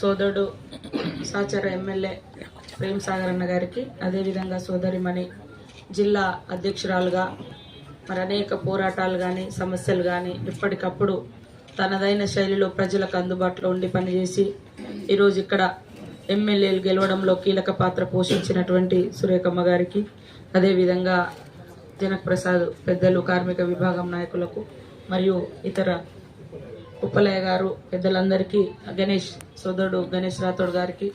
సోదరుడు సాచర ఎమ్మెల్యే ప్రేమ్ సాగర్ అన్న గారికి అదేవిధంగా సోదరిమణి జిల్లా అధ్యక్షురాలుగా మరి అనేక పోరాటాలు కానీ సమస్యలు కానీ ఎప్పటికప్పుడు తనదైన శైలిలో ప్రజలకు అందుబాటులో ఉండి పనిచేసి ఈరోజు ఇక్కడ ఎమ్మెల్యేలు గెలవడంలో కీలక పాత్ర పోషించినటువంటి సురేఖమ్మ గారికి అదేవిధంగా జనక్ ప్రసాద్ పెద్దలు కార్మిక విభాగం నాయకులకు మరియు ఇతర ఉప్పలయ్య గారు పెద్దలందరికీ గణేష్ సోదరుడు గణేష్ రాథోడ్ గారికి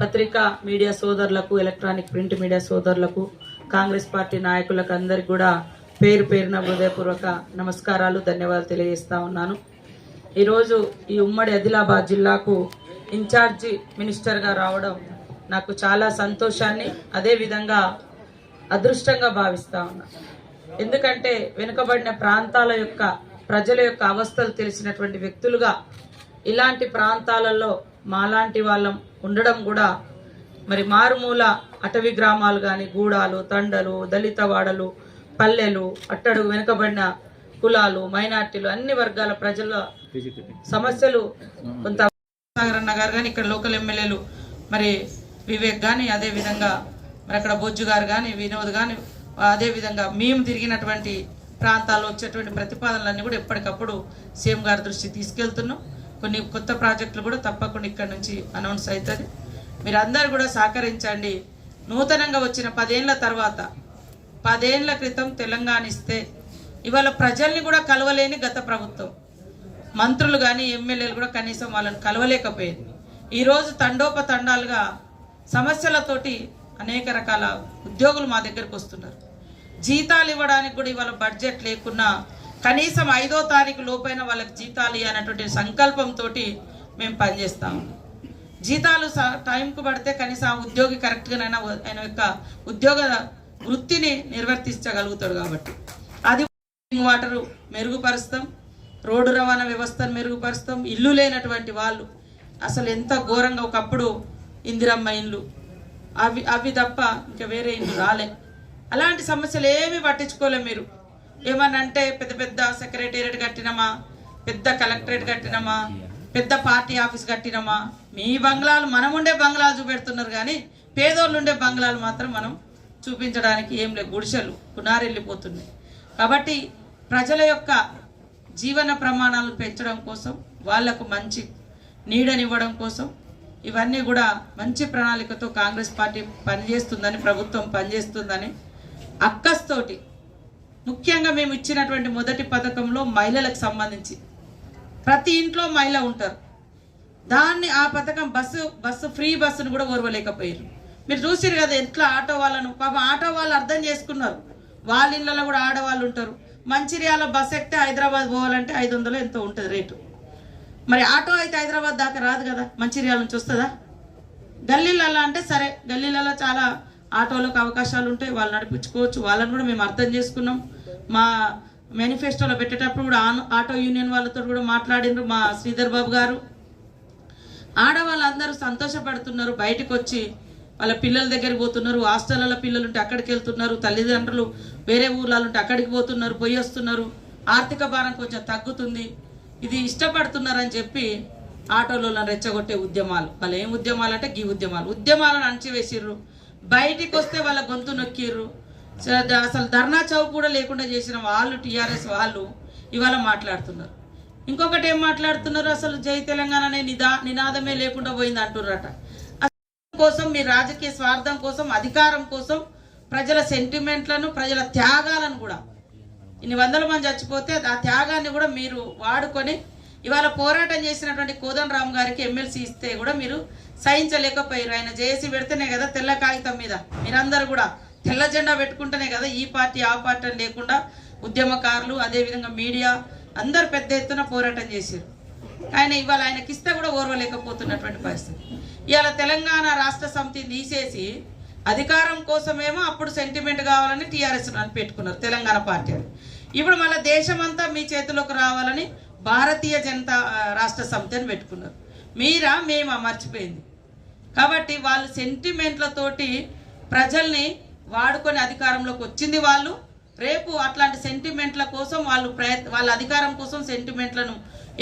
పత్రికా మీడియా సోదరులకు ఎలక్ట్రానిక్ ప్రింట్ మీడియా సోదరులకు కాంగ్రెస్ పార్టీ నాయకులకు అందరికి కూడా పేరు పేరున హృదయపూర్వక నమస్కారాలు ధన్యవాదాలు తెలియజేస్తా ఉన్నాను. ఈరోజు ఈ ఉమ్మడి ఆదిలాబాద్ జిల్లాకు ఇన్ఛార్జి మినిస్టర్గా రావడం నాకు చాలా సంతోషాన్ని అదేవిధంగా అదృష్టంగా భావిస్తా ఉన్నా. ఎందుకంటే వెనుకబడిన ప్రాంతాల యొక్క ప్రజల యొక్క అవస్థలు తెలిసినటువంటి వ్యక్తులుగా ఇలాంటి ప్రాంతాలలో మాలాంటి వాళ్ళం ఉండడం కూడా మరి మారుమూల అటవీ గ్రామాలు కానీ గూడాలు తండలు దళిత వాడలు పల్లెలు అట్టడుగు వెనుకబడిన కులాలు మైనార్టీలు అన్ని వర్గాల ప్రజల సమస్యలు కొంత సాగరన్న గారు కానీ ఇక్కడ లోకల్ ఎమ్మెల్యేలు మరి వివేక్ కానీ అదేవిధంగా మరి అక్కడ బొజ్జు గారు కానీ వినోద్ కానీ అదేవిధంగా మేము తిరిగినటువంటి ప్రాంతాల్లో వచ్చేటువంటి ప్రతిపాదనలన్నీ కూడా ఎప్పటికప్పుడు సీఎం గారి దృష్టి తీసుకెళ్తున్నాం. కొన్ని కొత్త ప్రాజెక్టులు కూడా తప్పకుండా ఇక్కడ నుంచి అనౌన్స్ అవుతుంది మీరు అందరు కూడా సహకరించండి. నూతనంగా వచ్చిన పదేళ్ళ తర్వాత పదేళ్ళ క్రితం తెలంగాణ ఇస్తే ఇవాళ ప్రజల్ని కూడా కలవలేని గత ప్రభుత్వం. మంత్రులు కానీ ఎమ్మెల్యేలు కూడా కనీసం వాళ్ళని కలవలేకపోయింది. ఈరోజు తండోపతండాలుగా సమస్యలతోటి అనేక రకాల ఉద్యోగులు మా దగ్గరకు వస్తున్నారు. జీతాలు ఇవ్వడానికి కూడా ఇవాళ బడ్జెట్ లేకున్నా కనీసం ఐదో తారీఖు లోపైన వాళ్ళకి జీతాలు ఇవ్వనటువంటి సంకల్పంతో మేము పనిచేస్తాము జీతాలు స- టైంకు పడితే కనీసం ఆ ఉద్యోగి కరెక్ట్గానైనా ఆయన యొక్క ఉద్యోగ వృత్తిని నిర్వర్తించగలుగుతాడు కాబట్టి. అది వాటర్ మెరుగుపరుస్తాం రోడ్డు రవాణా వ్యవస్థను మెరుగుపరుస్తాం ఇల్లు లేనటువంటి వాళ్ళు అసలు ఎంత ఘోరంగా ఒకప్పుడు ఇందిరమ్మ ఇండ్లు అవి అవి తప్ప ఇంకా వేరే ఇండ్లు రాలే. అలాంటి సమస్యలు ఏమీ పట్టించుకోలే మీరు. ఏమన్నా అంటే పెద్ద పెద్ద సెక్రటేరియట్ కట్టినమా పెద్ద కలెక్టరేట్ కట్టినమా పెద్ద పార్టీ ఆఫీస్ కట్టినమా. మీ బంగ్లాలు మనం ఉండే బంగ్లాలు చూపెడుతున్నారు కానీ పేదోళ్ళు ఉండే బంగ్లాలు మాత్రం మనం చూపించడానికి ఏం లేదు. గుడిసెలు పునారెళ్ళిపోతున్నాయి. కాబట్టి ప్రజల యొక్క జీవన ప్రమాణాలను పెంచడం కోసం వాళ్ళకు మంచి నీడనివ్వడం కోసం ఇవన్నీ కూడా మంచి ప్రణాళికతో కాంగ్రెస్ పార్టీ పనిచేస్తుందని ప్రభుత్వం పనిచేస్తుందని అక్కస్తోటి. ముఖ్యంగా మేము ఇచ్చినటువంటి మొదటి పథకంలో మహిళలకు సంబంధించి. ప్రతి ఇంట్లో మహిళ ఉంటారు. దాన్ని ఆ పథకం బస్సు బస్సు ఫ్రీ బస్సును కూడా ఓర్వలేకపోయారు మీరు చూసిరు కదా ఎట్లా ఆటో వాళ్ళను. పాపం ఆటో వాళ్ళు అర్థం చేసుకున్నారు. వాళ్ళ ఇళ్ళలో కూడా ఆడవాళ్ళు ఉంటారు. మంచిర్యాల బస్ ఎక్కితే హైదరాబాద్ పోవాలంటే ఐదు వందలు ఎంతో ఉంటుంది రేటు. మరి ఆటో అయితే హైదరాబాద్ దాకా రాదు కదా? మంచిర్యాల నుంచి వస్తుందా? గల్లీలలో అంటే సరే గల్లీలలో చాలా ఆటోలకు అవకాశాలు ఉంటాయి వాళ్ళు నడిపించుకోవచ్చు. వాళ్ళని కూడా మేము అర్థం చేసుకున్నాం. మా మేనిఫెస్టోలో పెట్టేటప్పుడు కూడా ఆటో యూనియన్ వాళ్ళతో కూడా మాట్లాడినారు మా శ్రీధర్ బాబు గారు. ఆడవాళ్ళందరూ సంతోషపడుతున్నారు. బయటకు వచ్చి వాళ్ళ పిల్లల దగ్గరికి పోతున్నారు. హాస్టల్లో పిల్లలు ఉంటే అక్కడికి వెళ్తున్నారు. తల్లిదండ్రులు వేరే ఊర్లలో ఉంటే అక్కడికి పోతున్నారు. పోయి వస్తున్నారు. ఆర్థిక భారం కొంచెం తగ్గుతుంది. ఇది ఇష్టపడుతున్నారని చెప్పి ఆటోలలో రెచ్చగొట్టే ఉద్యమాలు. వాళ్ళు ఏం ఉద్యమాలు అంటే గీ ఉద్యమాలు. ఉద్యమాలను అణచివేసిర్రు. బయటికి వస్తే వాళ్ళ గొంతు నొక్కిర్రు. అసలు ధర్నా చౌక్ కూడా లేకుండా చేసిన వాళ్ళు టీఆర్ఎస్ వాళ్ళు ఇవాళ మాట్లాడుతున్నారు. ఇంకొకటి ఏం మాట్లాడుతున్నారు? అసలు జై తెలంగాణ అనే నిదా నినాదమే లేకుండా పోయింది అంటున్నారట అసలు కోసం మీ రాజకీయ స్వార్థం కోసం అధికారం కోసం ప్రజల సెంటిమెంట్లను ప్రజల త్యాగాలను కూడా ఇన్ని వందల మంది చచ్చిపోతే ఆ త్యాగాన్ని కూడా మీరు వాడుకొని ఇవాళ పోరాటం చేసినటువంటి కోదండరామ్ గారికి ఎమ్మెల్సీ ఇస్తే కూడా మీరు సహించలేకపోయారు. ఆయన జేఏసీ పెడితేనే కదా తెల్ల కాగితం మీద. మీరందరూ కూడా తెల్ల జెండా పెట్టుకుంటేనే కదా ఈ పార్టీ ఆ పార్టీ అని లేకుండా ఉద్యమకారులు అదేవిధంగా మీడియా అందరు పెద్ద ఎత్తున పోరాటం చేశారు. ఆయన ఇవాళ ఆయనకి ఇస్తే కూడా ఓర్వలేకపోతున్నటువంటి పరిస్థితి. ఇవాళ తెలంగాణ రాష్ట్ర సమితిని తీసేసి అధికారం కోసమేమో అప్పుడు సెంటిమెంట్ కావాలని టీఆర్ఎస్ అని పెట్టుకున్నారు తెలంగాణ పార్టీ అని. ఇప్పుడు మళ్ళీ దేశమంతా మీ చేతిలోకి రావాలని భారతీయ జనతా రాష్ట్ర సమితి అని పెట్టుకున్నారు. మీరా మేము? మర్చిపోయింది. కాబట్టి వాళ్ళు సెంటిమెంట్లతోటి ప్రజల్ని వాడుకొని అధికారంలోకి వచ్చింది వాళ్ళు. రేపు అట్లాంటి సెంటిమెంట్ల కోసం వాళ్ళు ప్రయత్ వాళ్ళ అధికారం కోసం సెంటిమెంట్లను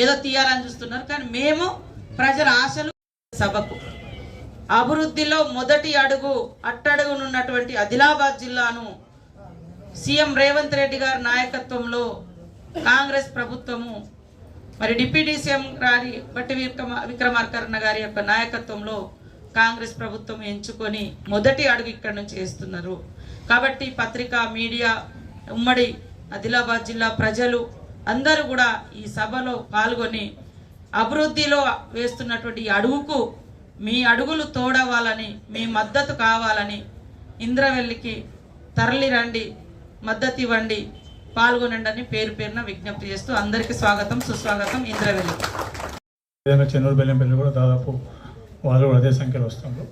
ఏదో తీయాలని చూస్తున్నారు. కానీ మేము ప్రజల ఆశలు సభకు. అభివృద్ధిలో మొదటి అడుగు అట్టడుగునున్నటువంటి ఆదిలాబాద్ జిల్లాను సీఎం రేవంత్ రెడ్డి గారి నాయకత్వంలో కాంగ్రెస్ ప్రభుత్వము మరి డిప్యూటీ సీఎం గారి బట్టి విక్రమ విక్రమార్కరణ గారి యొక్క నాయకత్వంలో కాంగ్రెస్ ప్రభుత్వం ఎంచుకొని మొదటి అడుగు ఇక్కడ నుంచి వేస్తున్నారు. కాబట్టి పత్రిక మీడియా ఉమ్మడి ఆదిలాబాద్ జిల్లా ప్రజలు అందరూ కూడా ఈ సభలో పాల్గొని అభివృద్ధిలో వేస్తున్నటువంటి అడుగుకు మీ అడుగులు తోడవాలని మీ మద్దతు కావాలని ఇంద్రవెల్లికి తరలిరండి మద్దతు ఇవ్వండి. పాల్గొనండి పేరు పేరున విజ్ఞప్తి చేస్తూ అందరికీ స్వాగతం సుస్వాగతం ఇంద్రవెల్లి. విధంగా చెన్నూరు బెల్లంపల్లి కూడా దాదాపు వాళ్ళు కూడా అదే సంఖ్యలో వస్తున్నారు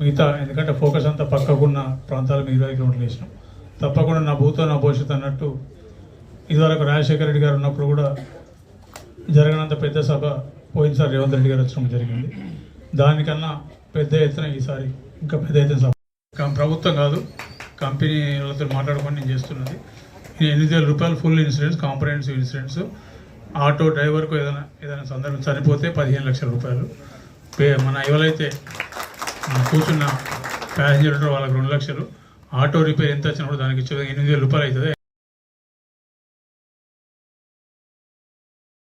మిగతా ఎందుకంటే ఫోకస్ అంతా పక్కకున్న ప్రాంతాలు మీద ఇరవై కిలోమీటర్లు వేసినాం. తప్పకుండా నా భూతో నా భవిష్యత్తు అన్నట్టు ఇదివరకు రాజశేఖర రెడ్డి గారు ఉన్నప్పుడు కూడా జరగనంత పెద్ద సభ పోయినసారి రేవంత్ రెడ్డి గారు వచ్చినప్పుడు జరిగింది. దానికన్నా పెద్ద ఎత్తున ఈసారి ఇంకా పెద్ద ఎత్తున సభ. ప్రభుత్వం కాదు కంపెనీ మాట్లాడుకొని నేను చేస్తున్నది. ఎనిమిది వేల రూపాయలు full insurance comprehensive insurance auto డ్రైవర్కు ఏదైనా ఏదైనా సందర్భం చనిపోతే పదిహేను లక్షల రూపాయలు. పే మన ఎవరైతే కూర్చున్న ప్యాసింజర్ ఉంటారో వాళ్ళకి రెండు లక్షలు. ఆటో రిపేర్ ఎంత వచ్చినప్పుడు దానికి ఇచ్చే ఎనిమిది వేల రూపాయలు అవుతుంది.